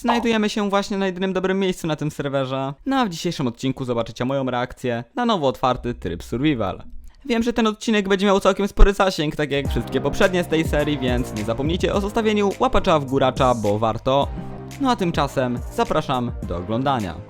Znajdujemy się właśnie na jedynym dobrym miejscu na tym serwerze. No a w dzisiejszym odcinku zobaczycie moją reakcję na nowo otwarty tryb Survival. Wiem, że ten odcinek będzie miał całkiem spory zasięg, tak jak wszystkie poprzednie z tej serii, więc nie zapomnijcie o zostawieniu łapacza w góracza, bo warto. No a tymczasem zapraszam do oglądania.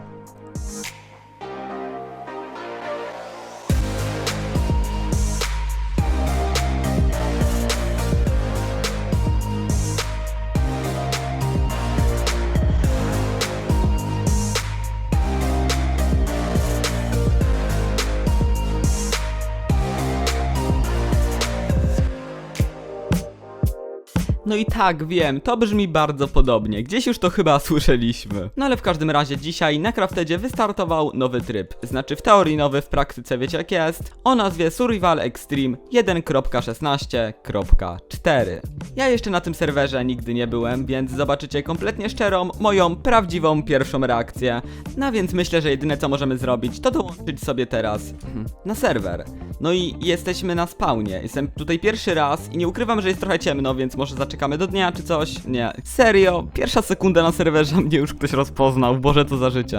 No i tak, wiem, to brzmi bardzo podobnie. Gdzieś już to chyba słyszeliśmy. No ale w każdym razie dzisiaj na Craftedzie wystartował nowy tryb. Znaczy w teorii nowy, w praktyce wiecie jak jest. O nazwie Survival Extreme 1.16.4. Ja jeszcze na tym serwerze nigdy nie byłem, więc zobaczycie kompletnie szczerą, moją prawdziwą pierwszą reakcję. No więc myślę, że jedyne co możemy zrobić, to dołączyć sobie teraz na serwer. No i jesteśmy na spawnie. Jestem tutaj pierwszy raz i nie ukrywam, że jest trochę ciemno, więc może zaczekamy do dnia czy coś. Nie. Serio, pierwsza sekunda na serwerze mnie już ktoś rozpoznał. Boże, co za życie.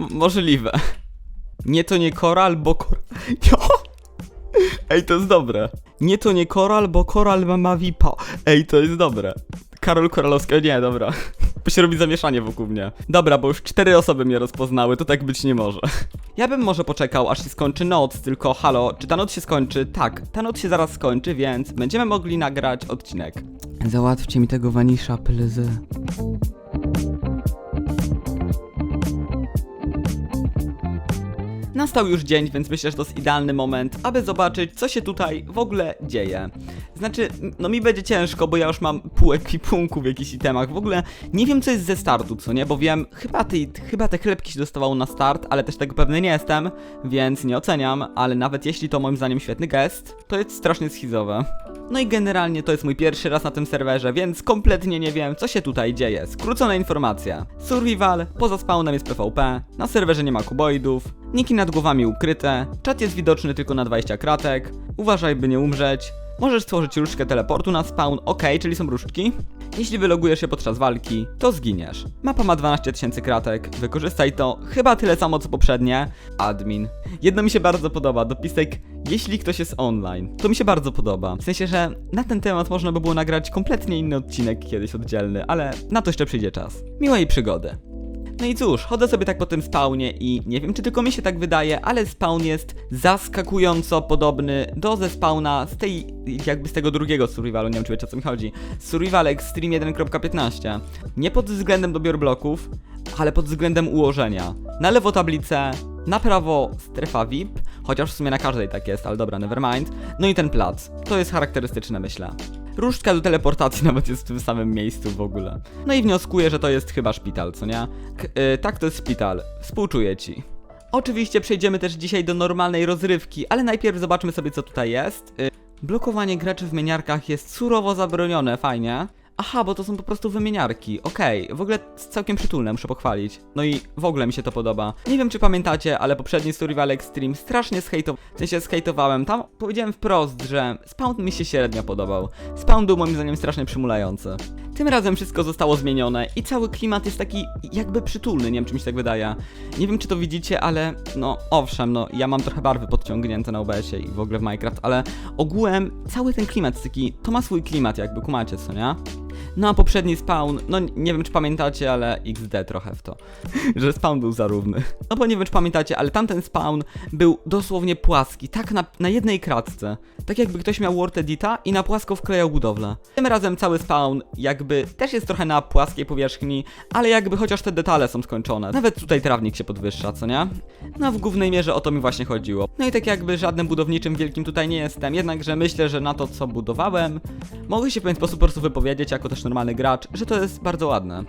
M- możliwe. Nie to nie koral, bo kor... Jo! Ej, to jest dobre. Nie to nie koral, bo koral ma, ma VIPa. Ej, to jest dobre. Karol Koralowski, o nie, dobra. Bo się robi zamieszanie wokół mnie. Dobra, bo już cztery osoby mnie rozpoznały, to tak być nie może. Ja bym może poczekał, aż się skończy noc, tylko halo, czy ta noc się skończy? Tak, ta noc się zaraz skończy, więc będziemy mogli nagrać odcinek. Załatwcie mi tego wanisza, plezy. Nastał już dzień, więc myślę, że to jest idealny moment, aby zobaczyć, co się tutaj w ogóle dzieje. Znaczy, no mi będzie ciężko, bo ja już mam pół ekwipunku w jakichś itemach. W ogóle nie wiem, co jest ze startu, co nie? Bo wiem, chyba, ty, chyba te chlebki się dostawało na start, ale też tego pewny nie jestem, więc nie oceniam, ale nawet jeśli to moim zdaniem świetny gest, to jest strasznie schizowe. No i generalnie to jest mój pierwszy raz na tym serwerze, więc kompletnie nie wiem, co się tutaj dzieje. Skrócona informacja. Survival, poza spawnem jest PvP, na serwerze nie ma kuboidów, niki nad głowami ukryte, czat jest widoczny tylko na 20 kratek, uważaj by nie umrzeć, możesz stworzyć różdżkę teleportu na spawn, ok, czyli są różdżki. Jeśli wylogujesz się podczas walki, to zginiesz. Mapa ma 12 tysięcy kratek, wykorzystaj to chyba tyle samo co poprzednie. Admin. Jedno mi się bardzo podoba, dopisek jeśli ktoś jest online. To mi się bardzo podoba. W sensie, że na ten temat można by było nagrać kompletnie inny odcinek kiedyś oddzielny, ale na to jeszcze przyjdzie czas. Miłej przygody. No i cóż, chodzę sobie tak po tym spawnie i nie wiem czy tylko mi się tak wydaje, ale spawn jest zaskakująco podobny do ze spawna z tej, jakby z tego drugiego survivalu, nie wiem czy wiecie o co mi chodzi. Survival Extreme 1.15. Nie pod względem dobioru bloków, ale pod względem ułożenia. Na lewo tablice, na prawo strefa VIP, chociaż w sumie na każdej tak jest, ale dobra, nevermind. No i ten plac. To jest charakterystyczne, myślę. Różdżka do teleportacji nawet jest w tym samym miejscu w ogóle. No i wnioskuję, że to jest chyba szpital, co nie? K y, tak, to jest szpital. Współczuję ci. Oczywiście przejdziemy też dzisiaj do normalnej rozrywki, ale najpierw zobaczmy sobie co tutaj jest. Y, blokowanie graczy w wymieniarkach jest surowo zabronione, fajnie. Aha, bo to są po prostu wymieniarki. Okej, w ogóle całkiem przytulne, muszę pochwalić. No i w ogóle mi się to podoba. Nie wiem, czy pamiętacie, ale poprzedni Survival Extreme strasznie zhejtowałem. W sensie zhejtowałem. Tam powiedziałem wprost, że Spawn mi się średnio podobał. Spawn był moim zdaniem strasznie przymulający. Tym razem wszystko zostało zmienione i cały klimat jest taki jakby przytulny, nie wiem czy mi się tak wydaje. Nie wiem czy to widzicie, ale no owszem, no ja mam trochę barwy podciągnięte na OBS-ie i w ogóle w Minecraft, ale ogółem cały ten klimat jest taki, to ma swój klimat jakby, kumacie co, nie? No a poprzedni spawn, no nie wiem czy pamiętacie, ale XD trochę w to, że spawn był zarówny. No bo nie wiem czy pamiętacie, ale tamten spawn był dosłownie płaski, tak na, na jednej kratce. Tak jakby ktoś miał Word Edita i na płasko wklejał budowlę. Tym razem cały spawn jakby też jest trochę na płaskiej powierzchni, ale jakby chociaż te detale są skończone. Nawet tutaj trawnik się podwyższa, co nie? No w głównej mierze o to mi właśnie chodziło. No i tak jakby żadnym budowniczym wielkim tutaj nie jestem, jednakże myślę, że na to co budowałem, mogę się w pewien sposób po prostu wypowiedzieć jako też normalny gracz, że to jest bardzo ładne.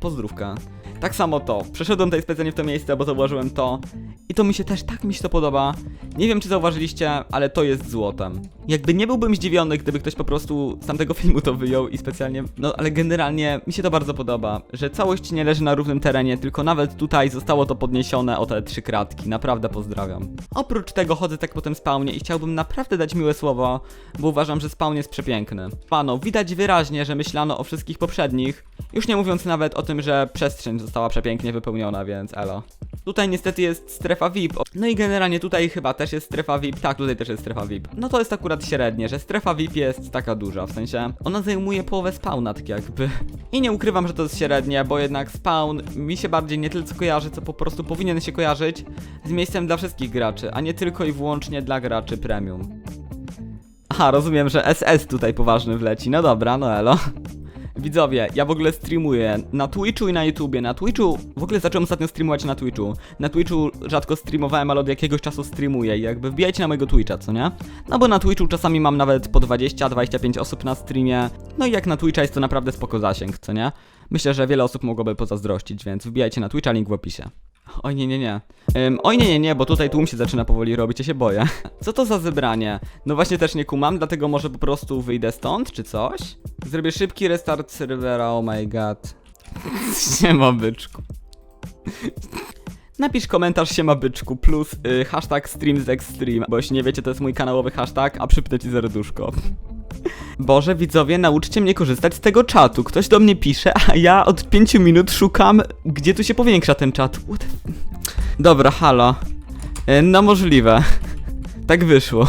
Pozdrówka. Tak samo to. Przeszedłem tutaj specjalnie w to miejsce, bo zauważyłem to. I to mi się też, tak mi się to podoba. Nie wiem, czy zauważyliście, ale to jest złotem. Jakby nie byłbym zdziwiony, gdyby ktoś po prostu z tamtego filmu to wyjął i specjalnie... No, ale generalnie mi się to bardzo podoba, że całość nie leży na równym terenie, tylko nawet tutaj zostało to podniesione o te trzy kratki. Naprawdę pozdrawiam. Oprócz tego chodzę tak po tym spawnie i chciałbym naprawdę dać miłe słowo, bo uważam, że spawn jest przepiękny. Pano, widać wyraźnie, że myślano o wszystkich poprzednich, już nie mówiąc nawet o tym, że przestrzeń została przepięknie wypełniona, więc elo. Tutaj niestety jest strefa VIP. No i generalnie tutaj chyba też jest strefa VIP. Tak, tutaj też jest strefa VIP. No to jest akurat średnie, że strefa VIP jest taka duża, w sensie ona zajmuje połowę spawna, tak jakby. I nie ukrywam, że to jest średnie, bo jednak spawn mi się bardziej nie tyle co kojarzy, co po prostu powinien się kojarzyć z miejscem dla wszystkich graczy, a nie tylko i wyłącznie dla graczy premium. Aha, rozumiem, że SS tutaj poważny wleci. No dobra, no elo. Widzowie, ja w ogóle streamuję na Twitchu i na YouTubie. Na Twitchu, w ogóle zacząłem ostatnio streamować na Twitchu. Na Twitchu rzadko streamowałem, ale od jakiegoś czasu streamuję i jakby wbijajcie na mojego Twitcha, co nie? No bo na Twitchu czasami mam nawet po 20-25 osób na streamie. No i jak na Twitcha jest to naprawdę spoko zasięg, co nie? Myślę, że wiele osób mogłoby pozazdrościć, więc wbijajcie na Twitcha, link w opisie. Oj nie, nie, nie. Ym, oj nie, nie, nie, bo tutaj tłum się zaczyna powoli robić, ja się boję. Co to za zebranie? No właśnie też nie kumam, dlatego może po prostu wyjdę stąd, czy coś? Zrobię szybki restart serwera, oh my god. Siema byczku. Napisz komentarz siema byczku plus y, hashtag streamsextreme, bo jeśli nie wiecie to jest mój kanałowy hashtag, a przypnę ci serduszko. Boże, widzowie, nauczcie mnie korzystać z tego czatu. Ktoś do mnie pisze, a ja od 5 minut szukam, gdzie tu się powiększa ten czat. What. Dobra, halo. E, No możliwe. Tak wyszło.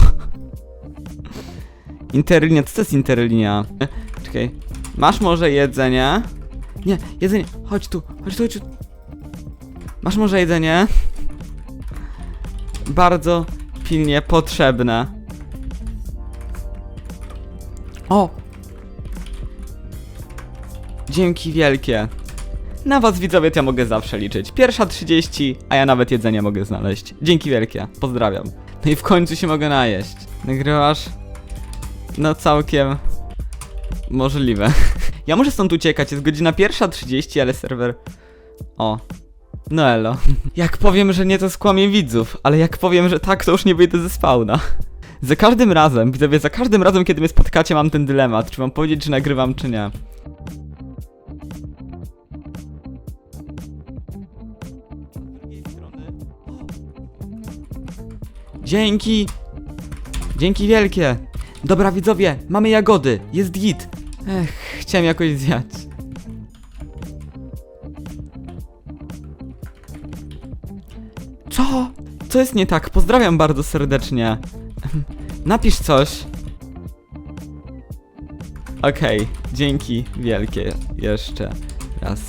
Interlinia, co to jest interlinia? E, Czekaj. Masz może jedzenie? Nie, jedzenie. Chodź tu, chodź tu, chodź tu. Masz może jedzenie? Bardzo pilnie potrzebne. O! Dzięki wielkie. Na was widzowie ja mogę zawsze liczyć. Pierwsza 30, a ja nawet jedzenie mogę znaleźć. Dzięki wielkie. Pozdrawiam. No i w końcu się mogę najeść. Nagrywasz? No całkiem możliwe. Ja muszę stąd uciekać, jest godzina pierwsza 30, ale serwer... O. No elo. Jak powiem, że nie, to skłamię widzów, ale jak powiem, że tak, to już nie wyjdę ze spawna. Za każdym razem, widzowie, za każdym razem, kiedy mnie spotkacie, mam ten dylemat, czy mam powiedzieć, czy nagrywam, czy nie. Dzięki! Dzięki wielkie! Dobra, widzowie, mamy jagody, jest git! Ech, chciałem jakoś zjać. Co? Co jest nie tak? Pozdrawiam bardzo serdecznie. Napisz coś. Okej, dzięki wielkie jeszcze raz.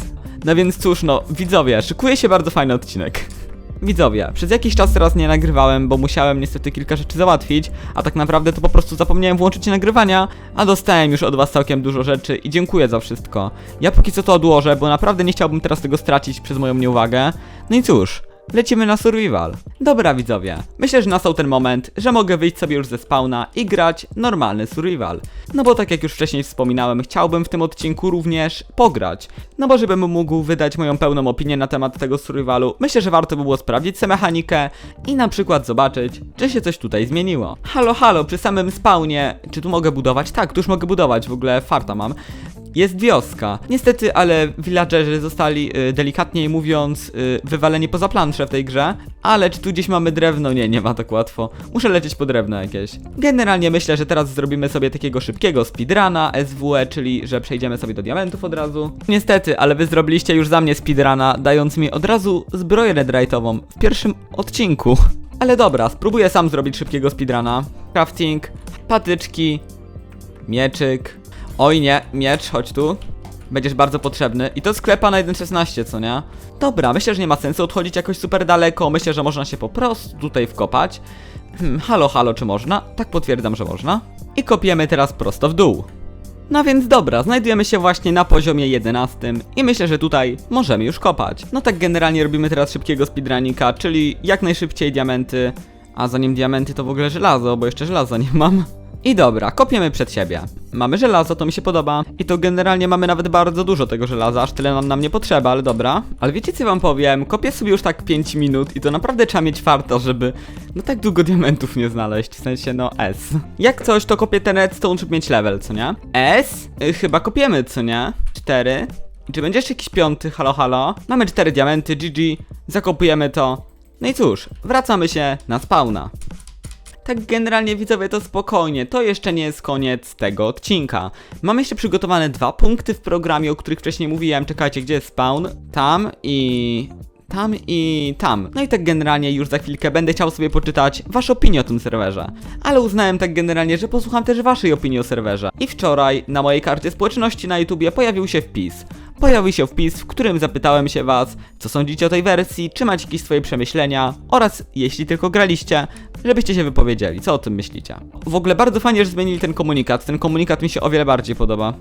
No więc cóż, no, widzowie, szykuje się bardzo fajny odcinek. Widzowie, przez jakiś czas teraz nie nagrywałem, bo musiałem niestety kilka rzeczy załatwić, a tak naprawdę to po prostu zapomniałem włączyć nagrywania, a dostałem już od was całkiem dużo rzeczy i dziękuję za wszystko. Ja póki co to odłożę, bo naprawdę nie chciałbym teraz tego stracić przez moją nieuwagę. No i cóż, Lecimy na survival. Dobra widzowie, myślę, że nastał ten moment, że mogę wyjść sobie już ze spawna i grać normalny survival. No bo tak jak już wcześniej wspominałem, chciałbym w tym odcinku również pograć. No bo żebym mógł wydać moją pełną opinię na temat tego survivalu, myślę, że warto by było sprawdzić sobie mechanikę i na przykład zobaczyć, czy się coś tutaj zmieniło. Halo, halo, przy samym spawnie, czy tu mogę budować? Tak, tu już mogę budować, w ogóle farta mam. Jest wioska. Niestety, ale villagerzy zostali, y, delikatniej mówiąc, y, wywaleni poza planszę w tej grze. Ale czy tu gdzieś mamy drewno? Nie, nie ma tak łatwo. Muszę lecieć po drewno jakieś. Generalnie myślę, że teraz zrobimy sobie takiego szybkiego speedruna SWE, czyli że przejdziemy sobie do diamentów od razu. Niestety, ale wy zrobiliście już za mnie speedruna, dając mi od razu zbroję redrite'ową w pierwszym odcinku. Ale dobra, spróbuję sam zrobić szybkiego speedruna. Crafting, patyczki, mieczyk. Oj nie, miecz, chodź tu. Będziesz bardzo potrzebny. I to sklepa na 1.16, co nie? Dobra, myślę, że nie ma sensu odchodzić jakoś super daleko. Myślę, że można się po prostu tutaj wkopać. Hmm, halo, halo, czy można? Tak potwierdzam, że można. I kopiemy teraz prosto w dół. No więc dobra, znajdujemy się właśnie na poziomie 11 i myślę, że tutaj możemy już kopać. No tak generalnie robimy teraz szybkiego speedrunika, czyli jak najszybciej diamenty, a zanim diamenty to w ogóle żelazo, bo jeszcze żelaza nie mam. I dobra, kopiemy przed siebie. Mamy żelazo, to mi się podoba. I to generalnie mamy nawet bardzo dużo tego żelaza, aż tyle nam, nam nie potrzeba, ale dobra. Ale wiecie co wam powiem? Kopię sobie już tak 5 minut i to naprawdę trzeba mieć farta, żeby no tak długo diamentów nie znaleźć. W sensie no S. Jak coś, to kopię ten redstone, żeby mieć level, co nie? S? Y, chyba kopiemy, co nie? 4. I czy będzie jeszcze jakiś piąty? Halo, halo? Mamy 4 diamenty, GG. Zakopujemy to. No i cóż, wracamy się na spawna. Tak generalnie widzowie to spokojnie, to jeszcze nie jest koniec tego odcinka. Mam jeszcze przygotowane dwa punkty w programie, o których wcześniej mówiłem. Czekajcie, gdzie jest spawn? Tam i... Tam i tam. No i tak generalnie już za chwilkę będę chciał sobie poczytać wasze opinie o tym serwerze. Ale uznałem tak generalnie, że posłucham też waszej opinii o serwerze. I wczoraj na mojej karcie społeczności na YouTubie pojawił się wpis. Pojawił się wpis, w którym zapytałem się was, co sądzicie o tej wersji, czy macie jakieś swoje przemyślenia oraz, jeśli tylko graliście, żebyście się wypowiedzieli, co o tym myślicie. W ogóle bardzo fajnie, że zmienili ten komunikat, ten komunikat mi się o wiele bardziej podoba.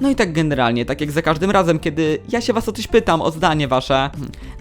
No i tak generalnie, tak jak za każdym razem, kiedy ja się was o coś pytam, o zdanie wasze,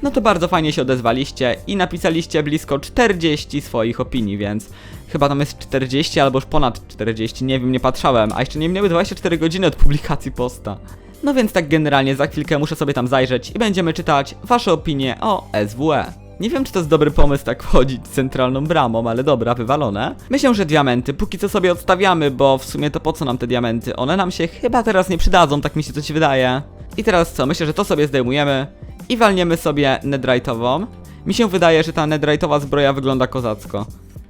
no to bardzo fajnie się odezwaliście i napisaliście blisko 40 swoich opinii, więc chyba tam jest 40 albo już ponad 40, nie wiem, nie patrzałem, a jeszcze nie minęły 24 godziny od publikacji posta. No więc tak generalnie za chwilkę muszę sobie tam zajrzeć i będziemy czytać wasze opinie o SWE. Nie wiem, czy to jest dobry pomysł tak wchodzić centralną bramą, ale dobra, wywalone. Myślę, że diamenty póki co sobie odstawiamy, bo w sumie to po co nam te diamenty? One nam się chyba teraz nie przydadzą, tak mi się coś wydaje. I teraz co? Myślę, że to sobie zdejmujemy i walniemy sobie netherite'ową. Mi się wydaje, że ta netherite'owa zbroja wygląda kozacko.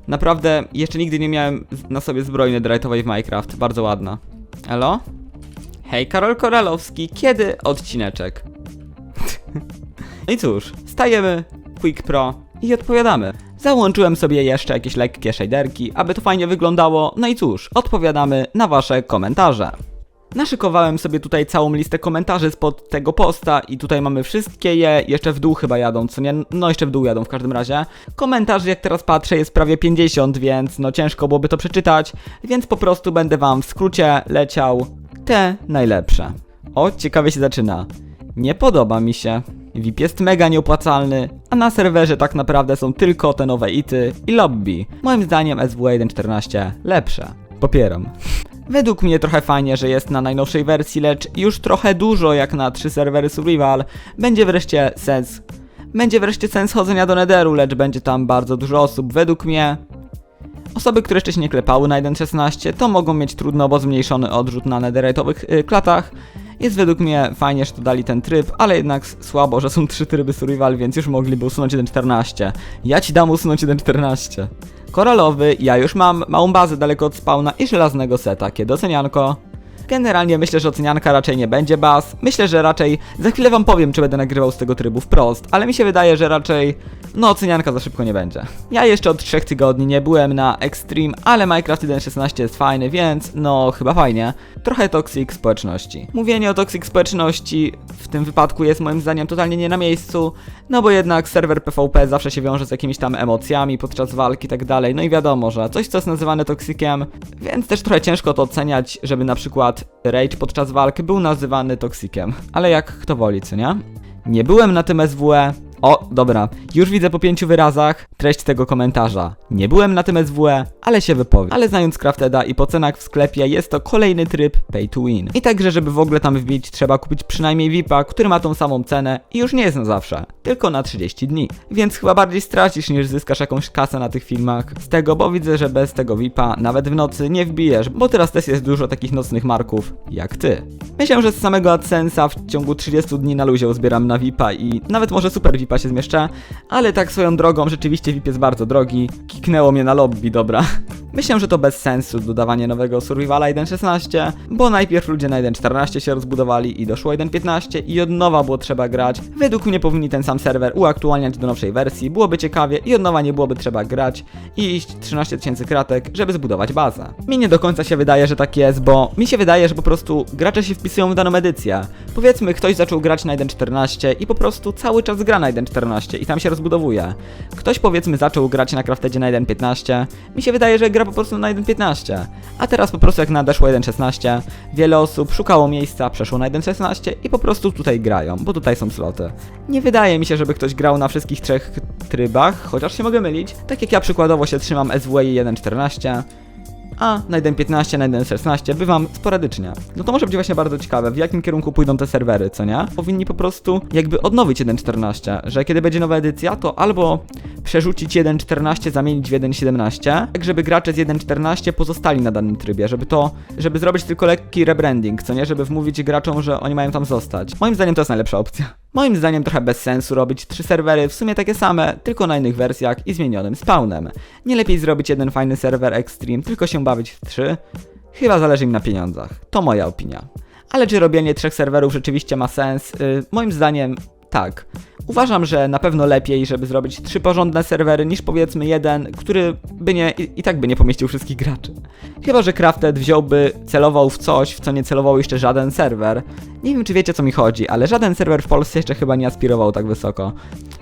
Naprawdę, jeszcze nigdy nie miałem na sobie zbroi netherite'owej w Minecraft. Bardzo ładna. Elo? Hej, Karol Koralowski, kiedy odcineczek? No i cóż, stajemy, Quick Pro i odpowiadamy. Załączyłem sobie jeszcze jakieś lekkie shaderki, aby to fajnie wyglądało, no i cóż, odpowiadamy na wasze komentarze. Naszykowałem sobie tutaj całą listę komentarzy spod tego posta i tutaj mamy wszystkie je, jeszcze w dół chyba jadą, co nie? No jeszcze w dół jadą w każdym razie. Komentarzy jak teraz patrzę jest prawie 50, więc no ciężko byłoby to przeczytać, więc po prostu będę wam w skrócie leciał te najlepsze. O, ciekawie się zaczyna. Nie podoba mi się. VIP jest mega nieopłacalny, a na serwerze tak naprawdę są tylko te nowe ity i lobby. Moim zdaniem SW 1.14 lepsze. Popieram. Według mnie trochę fajnie, że jest na najnowszej wersji, lecz już trochę dużo jak na trzy serwery survival. Będzie wreszcie sens. Będzie wreszcie sens chodzenia do Netheru, lecz będzie tam bardzo dużo osób. Według mnie Osoby, które jeszcze się nie klepały na 1.16, to mogą mieć trudno, bo zmniejszony odrzut na netherite'owych y, klatach. Jest według mnie fajnie, że to dali ten tryb, ale jednak słabo, że są trzy tryby survival, więc już mogliby usunąć 1.14. Ja ci dam usunąć 1.14. Koralowy, ja już mam małą bazę daleko od spawna i żelaznego seta, kiedy ocenianko. Generalnie myślę, że ocenianka raczej nie będzie baz. Myślę, że raczej za chwilę wam powiem, czy będę nagrywał z tego trybu wprost, ale mi się wydaje, że raczej no ocenianka za szybko nie będzie. Ja jeszcze od 3 tygodni nie byłem na Extreme, ale Minecraft 1.16 jest fajny, więc no chyba fajnie. Trochę toxic społeczności. Mówienie o toxic społeczności w tym wypadku jest moim zdaniem totalnie nie na miejscu, no bo jednak serwer PvP zawsze się wiąże z jakimiś tam emocjami podczas walki i tak dalej, no i wiadomo, że coś co jest nazywane toksiciem, więc też trochę ciężko to oceniać, żeby na przykład rage podczas walki był nazywany toksiciem. Ale jak kto woli, co nie? Nie byłem na tym SWE. O, dobra, już widzę po pięciu wyrazach treść tego komentarza. Nie byłem na tym SWE, ale się wypowiem. Ale znając Crafteda i po cenach w sklepie, jest to kolejny tryb pay to win. I także, żeby w ogóle tam wbić, trzeba kupić przynajmniej VIPa, który ma tą samą cenę i już nie jest na zawsze, tylko na 30 dni. Więc chyba bardziej stracisz niż zyskasz jakąś kasę na tych filmach. Z tego, bo widzę, że bez tego VIPa nawet w nocy nie wbijesz, bo teraz też jest dużo takich nocnych marków jak ty. Myślę, że z samego AdSense'a w ciągu 30 dni na luzie zbieram na VIPa i nawet może super VIPa się zmieszczę, ale tak swoją drogą, rzeczywiście VIP jest bardzo drogi. Kiknęło mnie na lobby, dobra. Myślę, że to bez sensu dodawanie nowego Survivala 1.16, bo najpierw ludzie na 1.14 się rozbudowali i doszło 1.15 i od nowa było trzeba grać. Według mnie powinni ten sam serwer uaktualniać do nowszej wersji, byłoby ciekawie i od nowa nie byłoby trzeba grać i iść 13 tysięcy kratek, żeby zbudować bazę. Mi nie do końca się wydaje, że tak jest, bo mi się wydaje, że po prostu gracze się wpisują w daną edycję. Powiedzmy, ktoś zaczął grać na 1.14 i po prostu cały czas gra na 1.14 i tam się rozbudowuje. Ktoś powiedzmy zaczął grać na Craftedzie na 1.15, mi się wydaje, że gra po prostu na 1.15, a teraz po prostu jak nadeszło 1.16, wiele osób szukało miejsca, przeszło na 1.16 i po prostu tutaj grają, bo tutaj są sloty. Nie wydaje mi się, żeby ktoś grał na wszystkich trzech trybach, chociaż się mogę mylić. Tak jak ja przykładowo się trzymam SWE 1.14, a na 1.15, na 1.16 bywam sporadycznie. No to może być właśnie bardzo ciekawe, w jakim kierunku pójdą te serwery, co nie? Powinni po prostu jakby odnowić 1.14, że kiedy będzie nowa edycja, to albo przerzucić 1.14, zamienić w 1.17, tak żeby gracze z 1.14 pozostali na danym trybie, żeby to, żeby zrobić tylko lekki rebranding, co nie? Żeby wmówić graczom, że oni mają tam zostać. Moim zdaniem to jest najlepsza opcja. Moim zdaniem trochę bez sensu robić trzy serwery, w sumie takie same, tylko na innych wersjach i zmienionym spawnem. Nie lepiej zrobić jeden fajny serwer Extreme, tylko się bawić w trzy? Chyba zależy im na pieniądzach. To moja opinia. Ale czy robienie trzech serwerów rzeczywiście ma sens? Yy, moim zdaniem tak. Uważam, że na pewno lepiej, żeby zrobić trzy porządne serwery, niż powiedzmy jeden, który by nie, i, i tak by nie pomieścił wszystkich graczy. Chyba, że Crafted wziąłby, celował w coś, w co nie celował jeszcze żaden serwer. Nie wiem, czy wiecie, co mi chodzi, ale żaden serwer w Polsce jeszcze chyba nie aspirował tak wysoko.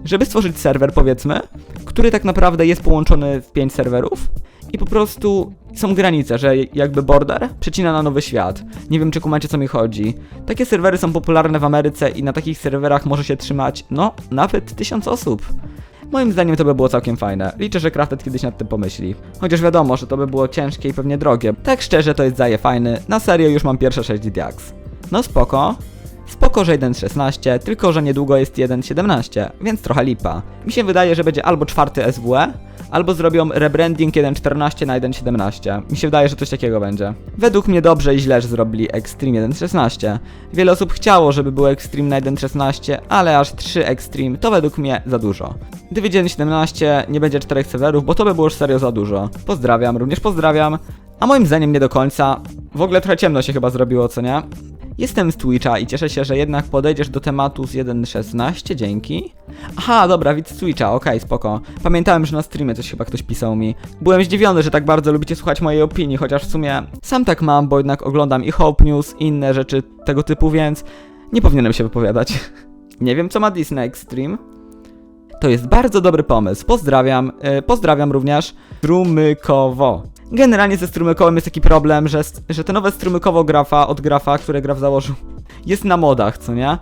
Żeby stworzyć serwer, powiedzmy, który tak naprawdę jest połączony w pięć serwerów, i po prostu są granice, że jakby border przecina na nowy świat. Nie wiem, czy kumacie, co mi chodzi. Takie serwery są popularne w Ameryce i na takich serwerach może się trzymać, no, nawet tysiąc osób. Moim zdaniem to by było całkiem fajne. Liczę, że Crafted kiedyś nad tym pomyśli. Chociaż wiadomo, że to by było ciężkie i pewnie drogie. Tak szczerze, to jest zaje fajny. Na serio już mam pierwsze 6 diaks. No spoko. Spoko, że 1.16, tylko że niedługo jest 1.17, więc trochę lipa. Mi się wydaje, że będzie albo czwarty SWE, albo zrobią rebranding 1.14 na 1.17. Mi się wydaje, że coś takiego będzie. Według mnie dobrze i źle, że zrobili Extreme 1.16. Wiele osób chciało, żeby był Extreme na 1.16, ale aż 3 Extreme to według mnie za dużo. Gdy 1.17 nie będzie 4 serwerów, bo to by było już serio za dużo. Pozdrawiam, również pozdrawiam. A moim zdaniem nie do końca. W ogóle trochę ciemno się chyba zrobiło, co nie? Jestem z Twitcha i cieszę się, że jednak podejdziesz do tematu z 1.16, dzięki. Aha, dobra, widz z Twitcha, okej, spoko. Pamiętałem, że na streamie coś chyba ktoś pisał mi. Byłem zdziwiony, że tak bardzo lubicie słuchać mojej opinii, chociaż w sumie sam tak mam, bo jednak oglądam i Hope News, i inne rzeczy tego typu, więc nie powinienem się wypowiadać. nie wiem, co ma Disney Extreme. To jest bardzo dobry pomysł. Pozdrawiam. Yy, pozdrawiam również Strumykowo. Generalnie ze strumykowym jest taki problem, że, że te nowe strumykowo grafa od grafa, które graf założył, jest na modach, co nie?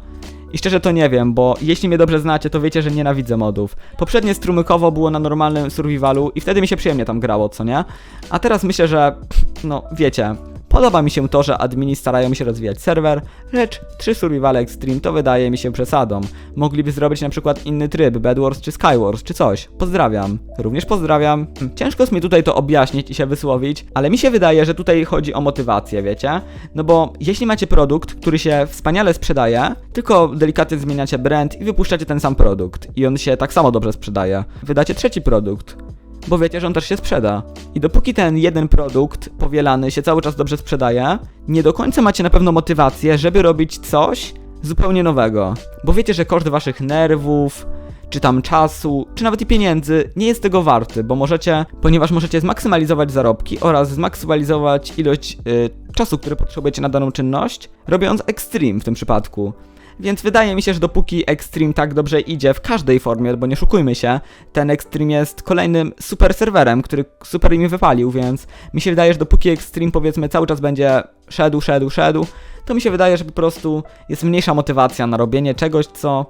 I szczerze to nie wiem, bo jeśli mnie dobrze znacie, to wiecie, że nienawidzę modów. Poprzednie strumykowo było na normalnym survivalu i wtedy mi się przyjemnie tam grało, co nie? A teraz myślę, że, no wiecie, Podoba mi się to, że admini starają się rozwijać serwer, lecz 3 Survival Extreme to wydaje mi się przesadą. Mogliby zrobić na przykład inny tryb, Bedwars czy Skywars, czy coś. Pozdrawiam. Również pozdrawiam. Hm, ciężko jest mi tutaj to objaśnić i się wysłowić, ale mi się wydaje, że tutaj chodzi o motywację, wiecie? No bo jeśli macie produkt, który się wspaniale sprzedaje, tylko delikatnie zmieniacie brand i wypuszczacie ten sam produkt i on się tak samo dobrze sprzedaje, wydacie trzeci produkt, bo wiecie, że on też się sprzeda. I dopóki ten jeden produkt powielany się cały czas dobrze sprzedaje, nie do końca macie na pewno motywację, żeby robić coś zupełnie nowego. Bo wiecie, że koszt waszych nerwów, czy tam czasu, czy nawet i pieniędzy nie jest tego warty, bo możecie, ponieważ możecie zmaksymalizować zarobki oraz zmaksymalizować ilość yy, czasu, który potrzebujecie na daną czynność, robiąc extreme w tym przypadku. Więc wydaje mi się, że dopóki Extreme tak dobrze idzie w każdej formie, bo nie szukujmy się, ten Extreme jest kolejnym super serwerem, który super im wypalił, więc mi się wydaje, że dopóki Extreme powiedzmy cały czas będzie szedł, szedł, szedł, to mi się wydaje, że po prostu jest mniejsza motywacja na robienie czegoś, co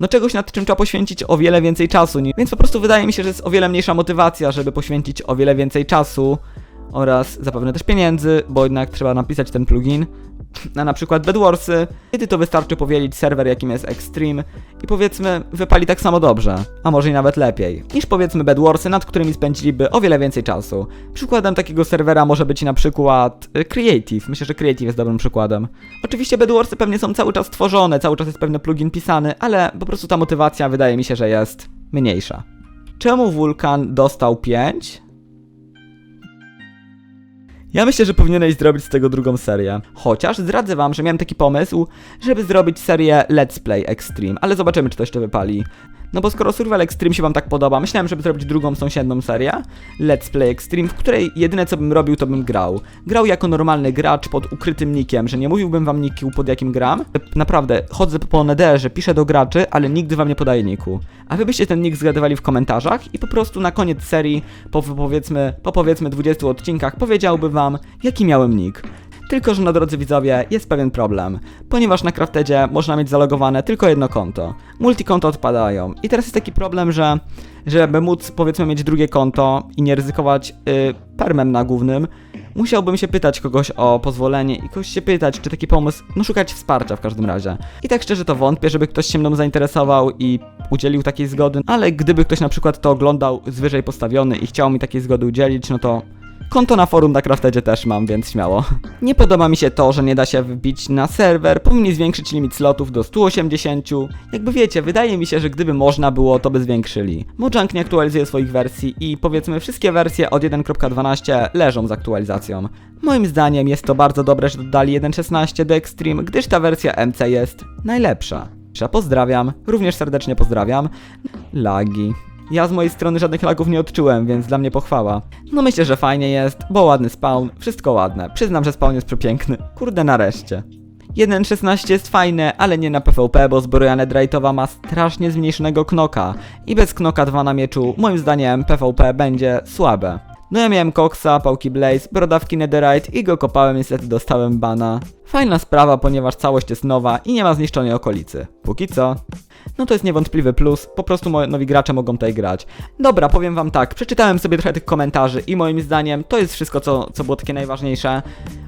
no czegoś nad czym trzeba poświęcić o wiele więcej czasu, więc po prostu wydaje mi się, że jest o wiele mniejsza motywacja, żeby poświęcić o wiele więcej czasu oraz zapewne też pieniędzy, bo jednak trzeba napisać ten plugin, na na przykład Bedwarsy, kiedy to wystarczy powielić serwer jakim jest Extreme i powiedzmy wypali tak samo dobrze, a może i nawet lepiej, niż powiedzmy Bedwarsy, nad którymi spędziliby o wiele więcej czasu. Przykładem takiego serwera może być na przykład y, Creative, myślę, że Creative jest dobrym przykładem. Oczywiście Bedwarsy pewnie są cały czas tworzone, cały czas jest pewny plugin pisany, ale po prostu ta motywacja wydaje mi się, że jest mniejsza. Czemu Vulkan dostał 5? Ja myślę, że powinieneś zrobić z tego drugą serię. Chociaż zdradzę wam, że miałem taki pomysł, żeby zrobić serię Let's Play Extreme, ale zobaczymy, czy to jeszcze wypali. No bo skoro Survival Extreme się wam tak podoba, myślałem, żeby zrobić drugą sąsiednią serię, Let's Play Extreme, w której jedyne co bym robił, to bym grał. Grał jako normalny gracz pod ukrytym nickiem, że nie mówiłbym wam niku pod jakim gram. Naprawdę, chodzę po nederze, piszę do graczy, ale nigdy wam nie podaję niku. A wy byście ten nick zgadywali w komentarzach i po prostu na koniec serii, po powiedzmy, po powiedzmy 20 odcinkach, powiedziałby wam, jaki miałem nick. Tylko, że na drodzy widzowie jest pewien problem, ponieważ na Craftedzie można mieć zalogowane tylko jedno konto. Multikonto odpadają. I teraz jest taki problem, że żeby móc powiedzmy mieć drugie konto i nie ryzykować yy, permem na głównym, musiałbym się pytać kogoś o pozwolenie i kogoś się pytać, czy taki pomysł, no szukać wsparcia w każdym razie. I tak szczerze to wątpię, żeby ktoś się mną zainteresował i udzielił takiej zgody, ale gdyby ktoś na przykład to oglądał z wyżej postawiony i chciał mi takiej zgody udzielić, no to Konto na forum na Craftedzie też mam, więc śmiało. Nie podoba mi się to, że nie da się wbić na serwer, powinni zwiększyć limit slotów do 180. Jakby wiecie, wydaje mi się, że gdyby można było, to by zwiększyli. Mojang nie aktualizuje swoich wersji i powiedzmy wszystkie wersje od 1.12 leżą z aktualizacją. Moim zdaniem jest to bardzo dobre, że dodali 1.16 do Extreme, gdyż ta wersja MC jest najlepsza. Pozdrawiam, również serdecznie pozdrawiam. Lagi. Ja z mojej strony żadnych lagów nie odczułem, więc dla mnie pochwała. No myślę, że fajnie jest, bo ładny spawn, wszystko ładne. Przyznam, że spawn jest przepiękny. Kurde, nareszcie. 1.16 jest fajne, ale nie na PvP, bo zbroja netherite'owa ma strasznie zmniejszonego knoka. I bez knoka 2 na mieczu, moim zdaniem PvP będzie słabe. No ja miałem koksa, pałki blaze, brodawki netherite i go kopałem, niestety dostałem bana. Fajna sprawa, ponieważ całość jest nowa i nie ma zniszczonej okolicy. Póki co. No to jest niewątpliwy plus, po prostu nowi gracze mogą tutaj grać. Dobra, powiem wam tak, przeczytałem sobie trochę tych komentarzy i moim zdaniem to jest wszystko, co, co było takie najważniejsze.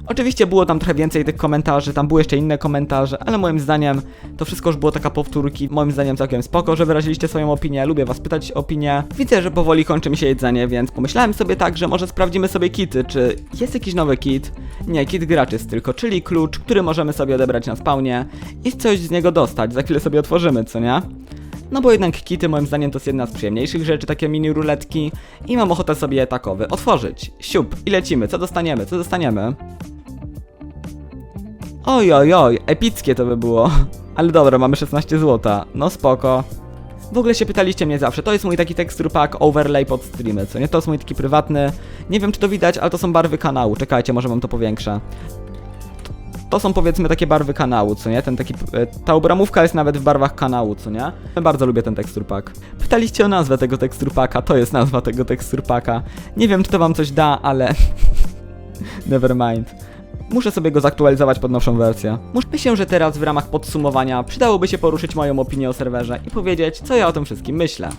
Oczywiście było tam trochę więcej tych komentarzy, tam były jeszcze inne komentarze, ale moim zdaniem to wszystko już było taka powtórki. Moim zdaniem całkiem spoko, że wyraziliście swoją opinię, lubię was pytać o opinię. Widzę, że powoli kończy mi się jedzenie, więc pomyślałem sobie tak, że może sprawdzimy sobie kity, czy jest jakiś nowy kit? Nie, kit graczys tylko, czyli klucz, który możemy sobie odebrać na spawnie i coś z niego dostać. Za chwilę sobie otworzymy, co nie? No bo jednak kity moim zdaniem to jest jedna z przyjemniejszych rzeczy, takie mini ruletki i mam ochotę sobie takowy otworzyć. Siup i lecimy, co dostaniemy, co dostaniemy? Oj, oj, oj, epickie to by było. Ale dobra, mamy 16 złota. No spoko. W ogóle się pytaliście mnie zawsze, to jest mój taki tekstur pack overlay pod streamy, co nie? To jest mój taki prywatny, nie wiem czy to widać, ale to są barwy kanału, czekajcie, może wam to powiększę. To są powiedzmy takie barwy kanału, co nie? Ten taki, e, ta obramówka jest nawet w barwach kanału, co nie? Bardzo lubię ten tekstur pack. Pytaliście o nazwę tego tekstur packa, to jest nazwa tego tekstur packa. Nie wiem czy to wam coś da, ale... Never mind. Muszę sobie go zaktualizować pod nowszą wersję. Myślę, że teraz w ramach podsumowania przydałoby się poruszyć moją opinię o serwerze i powiedzieć, co ja o tym wszystkim myślę.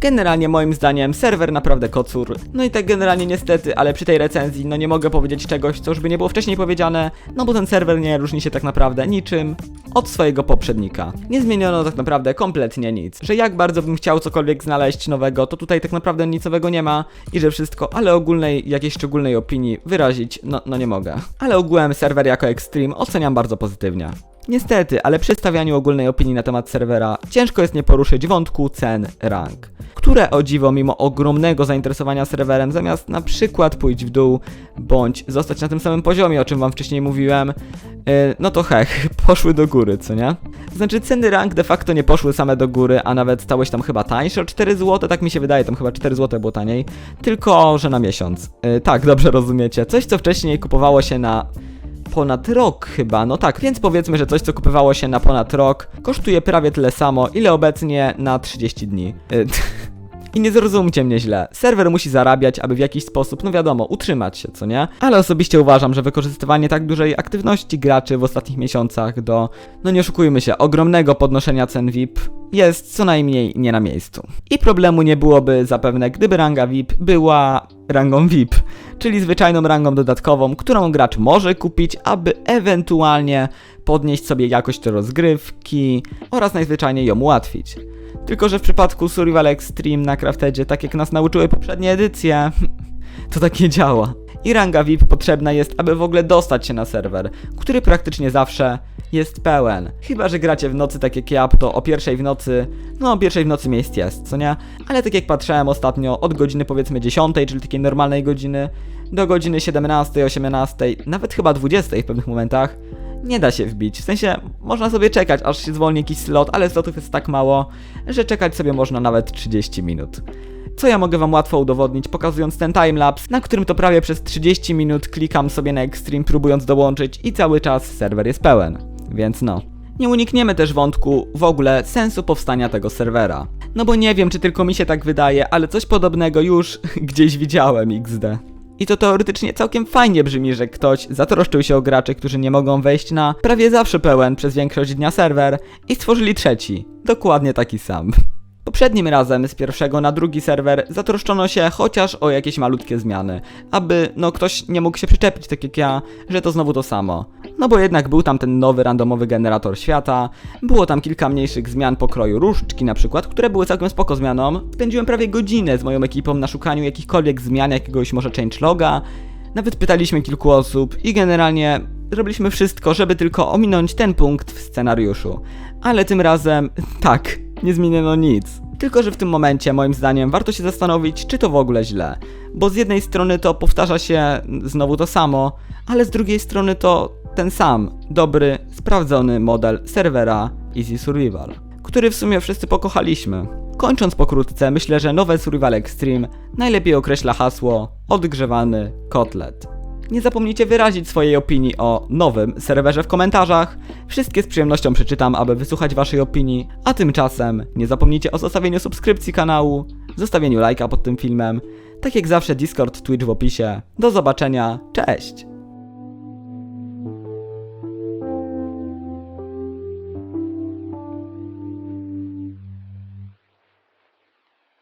Generalnie moim zdaniem serwer naprawdę kocur. No i tak generalnie niestety, ale przy tej recenzji no nie mogę powiedzieć czegoś, co już by nie było wcześniej powiedziane, no bo ten serwer nie różni się tak naprawdę niczym od swojego poprzednika. Nie zmieniono tak naprawdę kompletnie nic. Że jak bardzo bym chciał cokolwiek znaleźć nowego, to tutaj tak naprawdę nic nowego nie ma i że wszystko, ale ogólnej, jakiejś szczególnej opinii wyrazić, no, no nie mogę. Ale ogółem serwer jako Extreme oceniam bardzo pozytywnie. Niestety, ale przy stawianiu ogólnej opinii na temat serwera ciężko jest nie poruszyć wątku cen rank, które o dziwo mimo ogromnego zainteresowania serwerem zamiast na przykład pójść w dół bądź zostać na tym samym poziomie, o czym wam wcześniej mówiłem, yy, no to hech, poszły do góry, co nie? Znaczy ceny rank de facto nie poszły same do góry, a nawet stały się tam chyba tańsze o 4 zł, tak mi się wydaje, tam chyba 4 zł było taniej, tylko że na miesiąc. Yy, tak, dobrze rozumiecie. Coś co wcześniej kupowało się na ponad rok chyba, no tak, więc powiedzmy, że coś co kupywało się na ponad rok kosztuje prawie tyle samo, ile obecnie na 30 dni. I nie zrozumcie mnie źle. Serwer musi zarabiać, aby w jakiś sposób, no wiadomo, utrzymać się, co nie? Ale osobiście uważam, że wykorzystywanie tak dużej aktywności graczy w ostatnich miesiącach do, no nie oszukujmy się, ogromnego podnoszenia cen VIP jest co najmniej nie na miejscu. I problemu nie byłoby zapewne, gdyby ranga VIP była rangą VIP, czyli zwyczajną rangą dodatkową, którą gracz może kupić, aby ewentualnie podnieść sobie jakość rozgrywki oraz najzwyczajniej ją ułatwić. Tylko, że w przypadku Survival Extreme na Craftedzie, tak jak nas nauczyły poprzednie edycje, to tak nie działa. I ranga VIP potrzebna jest, aby w ogóle dostać się na serwer, który praktycznie zawsze jest pełen. Chyba, że gracie w nocy tak jak ja, to o pierwszej w nocy, no o pierwszej w nocy miejsc jest, co nie? Ale tak jak patrzyłem ostatnio, od godziny powiedzmy 10, czyli takiej normalnej godziny, do godziny 17, 18, nawet chyba 20 w pewnych momentach, nie da się wbić. W sensie, można sobie czekać, aż się zwolni jakiś slot, ale slotów jest tak mało, że czekać sobie można nawet 30 minut. Co ja mogę wam łatwo udowodnić, pokazując ten timelapse, na którym to prawie przez 30 minut klikam sobie na Extreme, próbując dołączyć i cały czas serwer jest pełen. Więc no. Nie unikniemy też wątku w ogóle sensu powstania tego serwera. No bo nie wiem, czy tylko mi się tak wydaje, ale coś podobnego już gdzieś widziałem XD. I to teoretycznie całkiem fajnie brzmi, że ktoś zatroszczył się o graczy, którzy nie mogą wejść na prawie zawsze pełen przez większość dnia serwer i stworzyli trzeci, dokładnie taki sam. Poprzednim razem z pierwszego na drugi serwer zatroszczono się chociaż o jakieś malutkie zmiany, aby no ktoś nie mógł się przyczepić tak jak ja, że to znowu to samo. No bo jednak był tam ten nowy randomowy generator świata, było tam kilka mniejszych zmian pokroju różdżki na przykład, które były całkiem spoko zmianą. Spędziłem prawie godzinę z moją ekipą na szukaniu jakichkolwiek zmian, jakiegoś może changeloga, nawet pytaliśmy kilku osób i generalnie robiliśmy wszystko, żeby tylko ominąć ten punkt w scenariuszu. Ale tym razem, tak, nie zmieniono nic. Tylko, że w tym momencie, moim zdaniem, warto się zastanowić, czy to w ogóle źle. Bo z jednej strony to powtarza się znowu to samo, ale z drugiej strony to ten sam, dobry, sprawdzony model serwera Easy Survival, który w sumie wszyscy pokochaliśmy. Kończąc pokrótce, myślę, że nowe Survival Extreme najlepiej określa hasło odgrzewany kotlet. Nie zapomnijcie wyrazić swojej opinii o nowym serwerze w komentarzach. Wszystkie z przyjemnością przeczytam, aby wysłuchać waszej opinii. A tymczasem nie zapomnijcie o zostawieniu subskrypcji kanału, zostawieniu lajka pod tym filmem. Tak jak zawsze Discord, Twitch w opisie. Do zobaczenia, cześć!